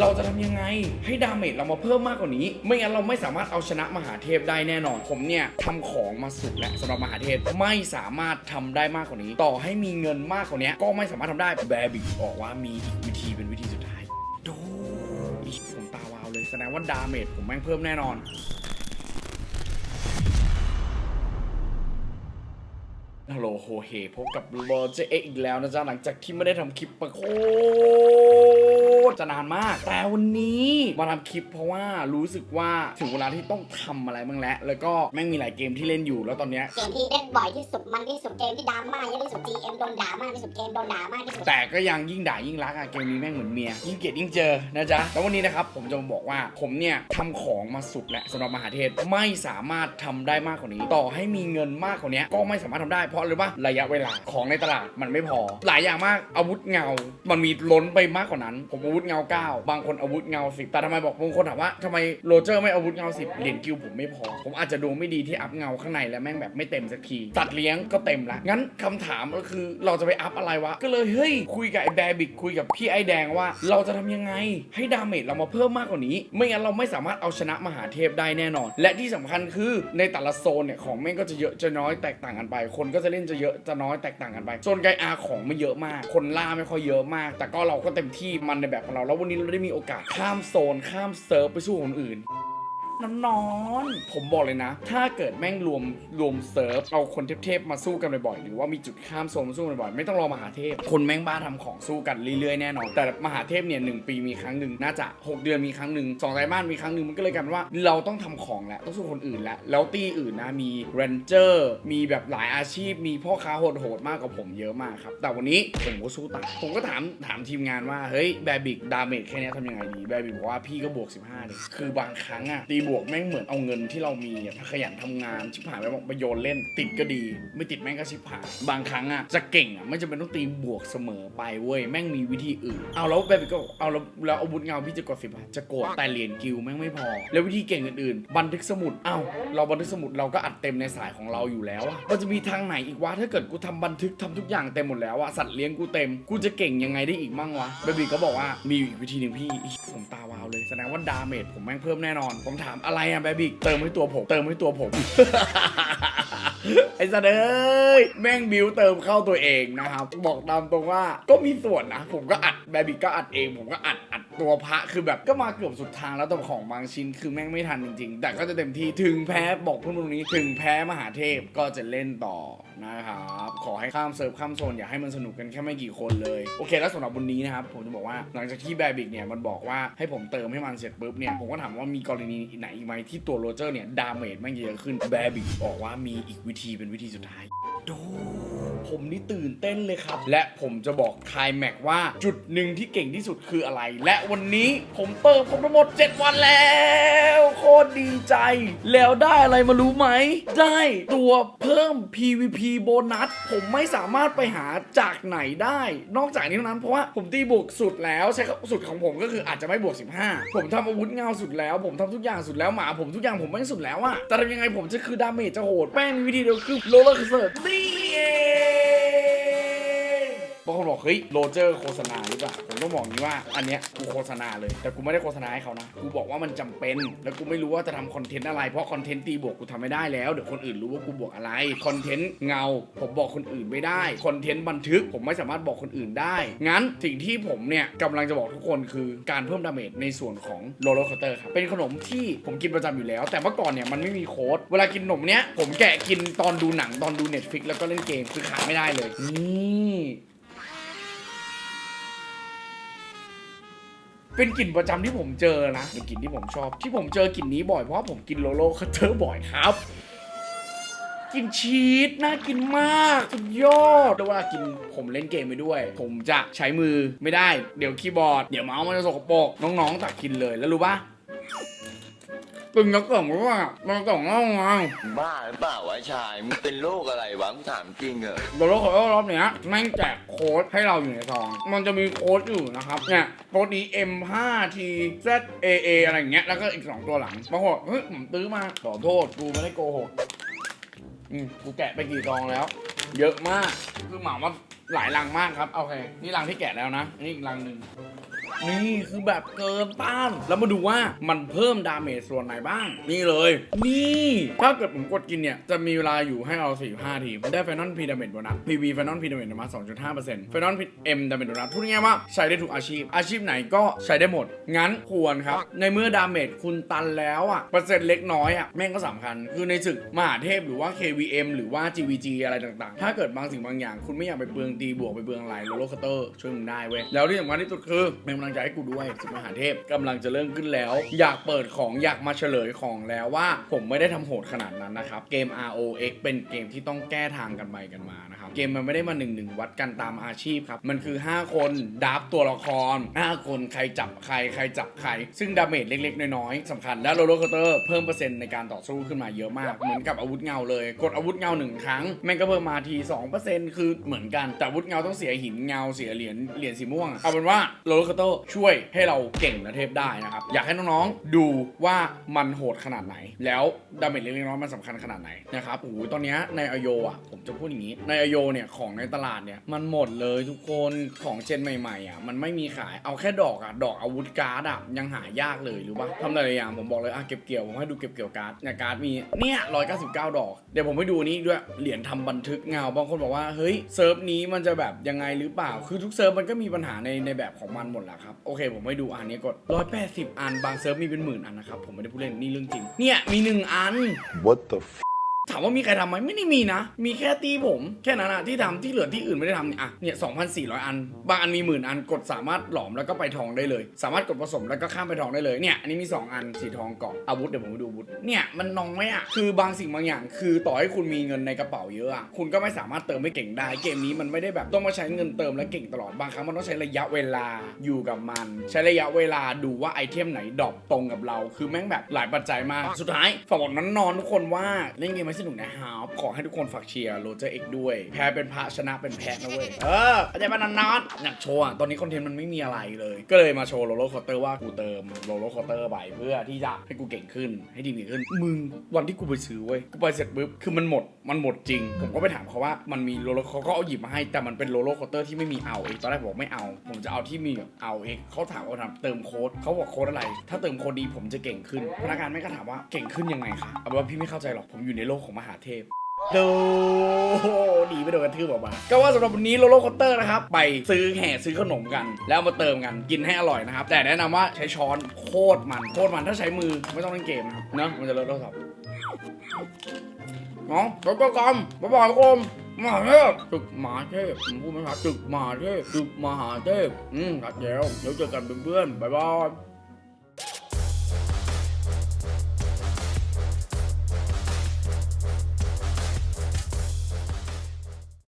เราจะทำยังไงให้ดาเมจเรามาเพิ่มมากกว่านี้ ไม่งั้นเราไม่สามารถเอาชนะมหาเทพได้แน่นอน ผมเนี่ยทำของมาสุดแล้วสำหรับมหาเทพไม่สามารถทำได้มากกว่านี้ ต่อให้มีเงินมากกว่านี้ก็ไม่สามารถทำได้แบบิบอกว่ามีอีกวิธีเป็นวิธีสุดท้าย ดูอีกผมตาวาวเลยแสดงว่าดาเมจผมแม่งเพิ่มแน่นอน ฮัลโหลโฮเฮพบกับโรเจอร์เอ็กอีกแล้วนะจ๊ะหลังจากที่ไม่ได้ทำคลิปมาโคตรจะนานมาก แต่วันนี้มาทำคลิปเพราะว่ารู้สึกว่าถึงเวลาที่ต้องทำอะไรบ้างแล้ว แล้วก็แม่งมีหลายเกมที่เล่นอยู่แล้วตอนเนี้ยเกมที่เล่นบ่อยที่สุดมันที่สุดเกมที่ดราม่าเยอะที่สุด GM โดนด่ามากที่สุดเกมโดนด่ามากที่สุดแต่ก็ยังยิ่งด่ายิ่งรักอะเกมนี้แม่งเหมือนเมียยิ่งเกลียดยิ่งเจอนะจ๊ะแล้ววันนี้นะครับผมจะมาบอกว่าผมเนี่ยทำของมาสุดแล้วสำหรับมหาเทพไม่สามารถทำได้มากกว่านี้ ต่อให้มีเงินมากกว่านี้ก็ไม่สามารถทำได้เพราะอะไรรู้ปะระยะเวลาของในตลาดมันไม่พอ หลายอย่างมากอาวุธเงา มันมีล้นไปมากกว่านั้น ผมอาวุธเงา 9 บางคนอาวุธเงา 10 แต่ทำไมบอกบางคนถามว่าทำไมโรเจอร์ไม่อาวุธเงา 10 เหรียญกิลผมไม่พอ ผมอาจจะดวงไม่ดีที่อัพเงาข้างในแล้วแม่งแบบไม่เต็มสักทีตัดเลี้ยงก็เต็มละงั้นคำถามก็คือเราจะไปอัพอะไรวะก็เลยเฮ้ยคุยกับไอ้แบรบิกคุยกับพี่ไอแดงว่า เราจะทำยังไงให้ดาเมจเรามาเพิ่มมากกว่านี้ ไม่งั้นเราไม่สามารถเอาชนะมหาเทพได้แน่นอน และที่สำคัญคือในแต่ละโซนเนี่ยของแม่งก็จะเยอะจะน้อยแตกต่างกันไปคนก็จะเล่นจะเยอะจะน้อยแตกต่างกันไปโซนไกอาของไม่เยอะมาก คนล่าไม่ค่อยเยอะมาก แต่ก็เราก็เต็มที่มันในแบบของเรา แล้ววันนี้เราได้มีโอกาสข้ามโซนข้ามเซิร์ฟไปสู้คนอื่น นอนๆผมบอกเลยนะ ถ้าเกิดแม่งรวมรวมเซิร์ฟเอาคนเทพๆมาสู้กันบ่อยๆหรือว่ามีจุดข้ามโซนมาสู้กันบ่อยๆไม่ต้องรอมหาเทพ คนแม่งบ้าทำของสู้กันเรื่อยๆแน่นอนแต่มหาเทพเนี่ยหนึ่งปีมีครั้งหนึ่งน่าจะ 6 เดือนมีครั้งหนึ่งสองไตรมาสมีครั้งหนึ่งมันก็เลยกลายเป็นว่าเราต้องทำของแล้วต้องสู้คนอื่นแล้วแล้วตีอื่นนะมีเรนเจอร์มีแบบหลายอาชีพ มีพ่อค้าโหดๆมากกว่าผมเยอะมากครับแต่วันนี้ผมก็สู้ตายผมก็ถามถามทีมงานว่าเฮ้ยแบบิกดาเมจแค่นี้ทำยังไงดีแบบิกบอกว่าพี่ก็บวก 15เลยคือบางครั้งอะตีบวกแม่งเหมือนเอาเงินที่เรามีอะถ้าขยันทำงานชิบหายไปบอกไปโยนเล่น ติดก็ดี ไม่ติดแม่งก็ชิบหายบางครั้งอะจะเก่งอะไม่จำเป็นต้องตีบวกเสมอไปเว้ยแม่งมีวิธีอื่น เอาแล้วแบบิกก็บอกเอาแล้วแล้วอาวุธเงาพี่จะกดสิบอะจะกดแต่เหรียญกิลแม่งไม่พอ แล้ววิธีเก่งอื่นๆ บันทึกสมุดเอ้าเราบันทึกสมุดเราก็อัดเต็มในสายของเราอยู่แล้วอะมันจะมีทางไหนอีกวะถ้าเกิดกูทำบันทึกทำทุกอย่างเต็มหมดแล้วอะสัตว์เลี้ยงกูเต็มกูจะเก่งยังไงได้อีกมั่งวะแบบิกก็บอกว่ามีอยู่อีกวิธีหนึ่งพี่อีผมตาวาวเลยแสดงว่าดาเมจผมแม่งเพิ่มแน่นอนผมถามอะไรอะแบบิกเติมให้ตัวผม เติมให้ตัวผม ไอ้สัตว์เอ้ยแม่งบิวเติมเข้าตัวเองนะครับ บอกตามตรงว่าก็มีส่วนนะ ผมก็อัดแบบิกก็อัดเอง ผมก็อัดอัดตัวพระคือแบบก็มาเกือบสุดทางแล้วแต่ของบางชิ้นคือแม่งไม่ทันจริงๆ แต่ก็จะเต็มที่ถึงแพ้บอกเพื่อนตรงนี้ ถึงแพ้มหาเทพก็จะเล่นต่อ นะครับขอให้ข้ามเซิร์ฟข้ามโซนอย่าให้มันสนุกกันแค่ไม่กี่คนเลยโอเคแล้วสำหรับวันนี้นะครับผมจะบอกว่าหลังจากที่แบบิกเนี่ยมันบอกว่าให้ผมเติมให้มันเสร็จปุ๊บเนี่ยผมก็ถามว่ามีกรณีไหนอีกไหมที่ตัวโรเจอร์เนี่ยดาเมจมากเยอะขึ้นแบบิกบอกว่ามีอีกวิธีเป็นวิธีสุดท้าย ดูผมนี่ตื่นเต้นเลยครับ และผมจะบอกคายแม็กว่าจุดหนึ่งที่เก่งที่สุดคืออะไร และวันนี้ผมเติมผมทั้งหมด 7 วันแล้ว โคตรดีใจ แล้วได้อะไรมารู้ไหม ได้ตัวเพิ่ม PVP โบนัส ผมไม่สามารถไปหาจากไหนได้ นอกจากนี้เท่านั้นเพราะว่าผมตีบวกสุดแล้วใช้สุดของผมก็คืออาจจะไม่บวก 15 ผมทำอาวุธเงาสุดแล้ว ผมทำทุกอย่างสุดแล้วหมาผมทุกอย่างผมไม่งสุดแล้วอะแต่ทำยังไงผมจะคือดาเมจจะโหดแป้งมีวิธีเดียวคือโรลเลอร์คอเตอร์นี่เอง บางคนบอกเฮ้ยโรเจอร์โฆษณาหรือเปล่าผมต้องบอกนี้ว่าอันเนี้ยกูโฆษณาเลย แต่กูไม่ได้โฆษณาให้เขานะกูบอกว่ามันจำเป็นแล้วกูไม่รู้ว่าจะทำคอนเทนต์อะไรเพราะคอนเทนต์ตีบวกกูทำไม่ได้แล้วเดี๋ยวคนอื่นรู้ว่ากูบวกอะไรคอนเทนต์เงา ผมบอกคนอื่นไม่ได้คอนเทนต์บันทึกผมไม่สามารถบอกคนอื่นได้ งั้นสิ่งที่ผมเนี่ยกำลังจะบอกทุกคนคือการเพิ่มดาเมจในส่วนของโรลเลอร์คอเตอร์ครับเป็นขนมที่ผมกินประจำอยู่แล้ว แต่เมื่อก่อนเนี่ยมันไม่มีโค้ดเวลากินขนมเนี้ยผมแกะกินตอนดูหนังตอนดู Netflix แล้วก็เล่นเกมคือขาดไม่ได้เลยนี่ เป็นกลิ่นประจำที่ผมเจอนะเป็นกลิ่นที่ผมชอบ ที่ผมเจอกลิ่นนี้บ่อยเพราะผมกินโลโลคัตเตอร์บ่อยครับกินชีสน่ากินมากสุดยอดแต่ว่ากินผมเล่นเกมไปด้วย ผมจะใช้มือไม่ได้ เดี๋ยวคีย์บอร์ด เดี๋ยวเมาส์มันจะสกปรกน้องๆตักกินเลยแล้วรู้ปะ ตึงแล้วกล่องว่ามันกล่องเล่าไงบ้าหรือเปล่าวะชายมึงเป็นโรคอะไรวะกูถามจริงเหรอโดโลโคโรอบเนี้ยแม่งแจกโค้ดให้เราอยู่ในซอง มันจะมีโค้ดอยู่นะครับเนี่ยโค้ดนี้ M5T ZAA อะไรอย่างเงี้ยแล้วก็อีก 2 ตัวหลังบางคนบอกเฮ้ยผมซื้อมาขอโทษกูไม่ได้โกหกอืมกูแกะไปกี่ซองแล้ว เยอะมากคือหมาว่าหลายลังมากครับโอเคนี่ลังที่แกะแล้วนะอันนี้อีกลังหนึ่ง นี่คือแบบเกินต้าน แล้วมาดูว่ามันเพิ่มดาเมจส่วนไหนบ้าง นี่เลย นี่ถ้าเกิดผมกดกินเนี่ย จะมีเวลาอยู่ให้เรา45ทีได้ไฟนอลพีดาเมจโบนัส PV ไฟนอลพีดาเมจโบนัส2.5%ไฟนอลเอ็มดาเมจโบนัสพูดง่ายว่าใช้ได้ทุกอาชีพ อาชีพไหนก็ใช้ได้หมด งั้นควรครับ ในเมื่อดาเมจคุณตันแล้วอะเปอร์เซ็นต์เล็กน้อยอะแม่งก็สำคัญ คือในศึกมหาเทพหรือว่า KVM หรือว่า GVG อะไรต่างๆ ถ้าเกิดบางสิ่งบางอย่าง คุณไม่อยากไปเปลืองตีบวกไปเปลืองอะไรโรลโลคเตอร์ช่วยมึงได้เว้ยแล้วที่สำคัญที่สุดคือเป็นกำลังใจให้กูด้วยศึกมหาเทพกำลังจะเริ่มขึ้นแล้ว อยากเปิดของอยากมาเฉลยของแล้วว่า ผมไม่ได้ทำโหดขนาดนั้นนะครับ เกม ROX เป็นเกมที่ต้องแก้ทางกันไปกันมานะครับ เกมมันไม่ได้มาหนึ่งหนึ่งวัดกันตามอาชีพครับ มันคือ 5 คนดับตัวละคร 5 คนใครจับใครใครจับใคร ซึ่งดาเมจเล็กๆ น้อยๆสำคัญ และโรลโลคเตอร์เพิ่มเปอร์เซ็นต์ในการต่อสู้ขึ้นมาเยอะมาก เหมือนกับอาวุธเงาเลย กดอาวุธเงาหนึ่งครั้งแม่งก็เพิ่มมาที2%คือเหมือนกันแต่อาวุธเงาต้องเสียหินเงาเสียเหรียญเหรียญสีม่วงเอาเป็นว่าโรลโลคเตอร์ช่วยให้เราเก่งและเทพได้นะครับ อยากให้น้องๆดูว่ามันโหดขนาดไหน แล้วดาเมจเล็กๆน้อยมันสำคัญขนาดไหนนะครับโอ้โหตอนนี้ในอโยอะผมจะพูดอย่างนี้ ในอโยเนี่ยของในตลาดเนี่ยมันหมดเลยทุกคนของเจนใหม่ๆอะมันไม่มีขายเอาแค่ดอกอะดอกอาวุธการ์ดอะยังหายากเลยรู้ปะทำหลายอย่างผมบอกเลยอะเก็บเกี่ยวผมให้ดูเก็บเกี่ยวการ์ดเนี่ยการ์ดมีเนี่ยร้อยเก้าสิบเก้าดอกเดี๋ยวผมให้ดูนี้ด้วยเหรียญทำบันทึกเงาบางคนบอกว่าเฮ้ยเซิร์ฟนี้มันจะแบบยังไงหรือเปล่า คือทุกเซิร์ฟมันก็มีปัญหาในในแบบของมันหมดแหละครับโอเคผมไม่ดูอันนี้กดร้อยแปดสิบอันบางเซิร์ฟมีเป็นหมื่นอันนะครับผมไม่ได้พูดเล่นนี่เรื่องจริงเนี่ยมีหนึ่งอัน What the f- ถามว่ามีใครทำไหมไม่ได้มีนะ มีแค่ตีผม แค่นั้นอะที่ทำที่เหลือที่อื่นไม่ได้ทำเนี่ยอะเนี่ย2,400อัน บางอันมีหมื่นอันกดสามารถหลอมแล้วก็ไปทองได้เลย สามารถกดผสมแล้วก็ข้ามไปทองได้เลยเนี่ยอันนี้มี2อันสีทองกล่องอาวุธเดี๋ยวผมไปดูอาวุธเนี่ยมันน้อยอะคือบางสิ่งบางอย่าง คือต่อให้คุณมีเงินในกระเป๋าเยอะอะคุณก็ไม่สามารถเติมไม่เก่งได้เกมนี้มันไม่ได้แบบต้องมาใช้เงินเติมและเก่งตลอดบางครั้งมันต้องใช้ระยะเวลาอยู่กับมัน ใช้ระยะเวลาดูว่าไอเทมไหนดรอปตรงกับเรา คือแม่งแบบหลายปัจจัยมากสุดท้ายฝากบอกนั้นนอนทุกคนว่าเล่นเกมไม่สนุกนะครับขอให้ทุกคนฝากเชียร์โรเจอร์เอกด้วย แพ้เป็นพระชนะเป็นแพ้นะเว้ย เอออาจารย์บรรนอนอยากโชว์อะตอนนี้คอนเทนต์มันไม่มีอะไรเลย ก็เลยมาโชว์โรลโลคอเตอร์ว่ากูเติมโรลโลคอเตอร์ไปเพื่อที่จะให้กูเก่งขึ้น ให้ดีขึ้น มึงวันที่กูไปซื้อเว้ย กูไปเสร็จปุ๊บ คือมันหมด มันหมดจริง ผมก็ไปถามเขาว่ามันมีโรลโลเขาก็เอาหยิบมาให้ แต่มันเป็นโรลโลคอเตอร์ที่ไม่มีเอาเองตอนแรกผมบอกไม่เอา ผมจะเอาที่มีเอาเองเขาถามว่าเติมโค้ดเขาบอกโค้ดอะไร ถ้าเติมโค้ดดีผมจะเก่งขึ้นพนักงานไม่ก็ถามว่าเก่งขึ้นยังไงคะเอาเป็นว่าพี่ไม่เข้าใจหรอกผมอยู่ในโลกของมหาเทพดูดีไม่โดนกระทืบออกมา ก็ว่าสำหรับวันนี้โลโลคอตเตอร์นะครับ ไปซื้อแห่ซื้อขนมกัน แล้วมาเติมกันกินให้อร่อยนะครับ แต่แนะนำว่าใช้ช้อนโคตรมันโคตรมันถ้าใช้มือไม่ต้องเล่นเกมนะครับเนอะมันจะเลอะโทรศัพท์น้องรถก็กำบ๊ายบายทุกคนมหาเทพตึกมหาเทพผมพูดไม่ชัดตึกมหาเทพตึกมหาเทพอืมชัดแล้วเดี๋ยวเจอกันเพื่อนๆบ๊ายบาย